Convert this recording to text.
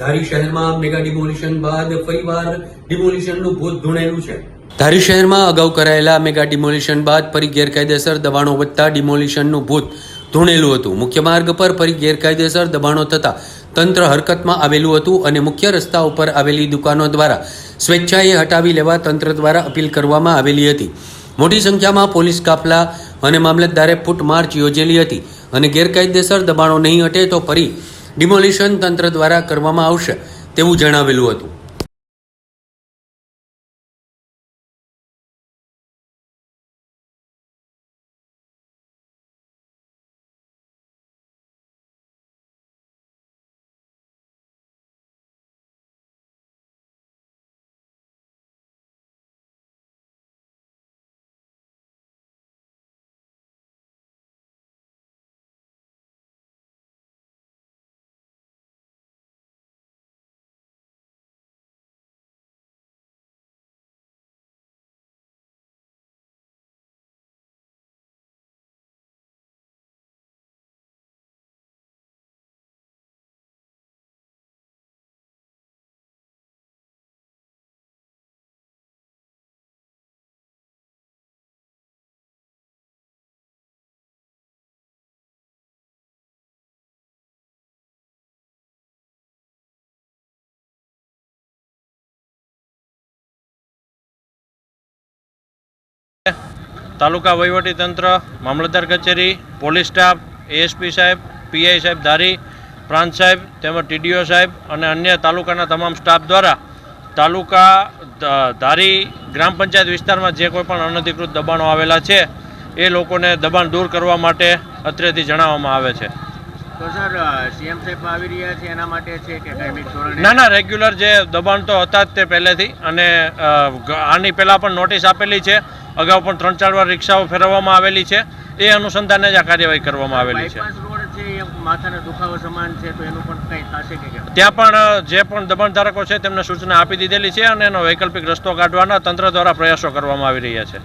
ધારી શહેરમાં mega demolition બાદ ફરીવાર ડિમોલિશનનું ભૂત ધૂણેલું છે. ધારી શહેરમાં અગાઉ કરાયેલા મેગા ડિમોલિશન બાદ ફરી ગેરકાયદેસર દબાણો વધતા ડિમોલિશનનું ભૂત ધૂણેલું હતું. મુખ્ય માર્ગ પર ફરી ગેરકાયદેસર દબાણો થતા તંત્ર હરકતમાં આવેલું હતું અને મુખ્ય રસ્તા ઉપર આવેલી દુકાનો દ્વારા સ્વેચ્છાએ હટાવી લેવા તંત્ર દ્વારા અપીલ કરવામાં આવેલી હતી. મોટી સંખ્યામાં પોલીસ કાફલા અને મામલતદારે ફૂટ માર્ચ યોજેલી હતી અને ગેરકાયદેસર દબાણો નહીં હટે તો ફરી ડિમોલિશન તંત્ર દ્વારા કરવામાં આવશે તેવું જણાવેલું હતું. તાલુકા વહીવટી તંત્ર મામલતદાર કચેરી પોલીસ સ્ટાફ એએસપી સાહેબ પીઆઈ સાહેબ ધારી પ્રાંત સાહેબ તેમજ ટીડીઓ સાહેબ અને અન્ય તાલુકાના તમામ સ્ટાફ દ્વારા તાલુકા ધારી ગ્રામ પંચાયત વિસ્તારમાં જે કોઈ પણ અનધિકૃત દબાણો આવેલા છે એ લોકોને દબાણ દૂર કરવા માટે અત્રેથી જણાવવામાં આવે છે. ના ના રેગ્યુલર જે દબાણ તો હતા જ તે પહેલેથી અને આની પહેલાં પણ નોટિસ આપેલી છે. અગાઉ પણ ત્રણ ચાર વાર રિક્ષાઓ ફેરવવામાં આવેલી છે. એ અનુસંધાને જ આ કાર્યવાહી કરવામાં આવેલી છે. ત્યાં પણ જે પણ દબાણ ધારકો છે તેમને સૂચના આપી દીધેલી છે અને એનો વૈકલ્પિક રસ્તો કાઢવાના તંત્ર દ્વારા પ્રયાસો કરવામાં આવી રહ્યા છે.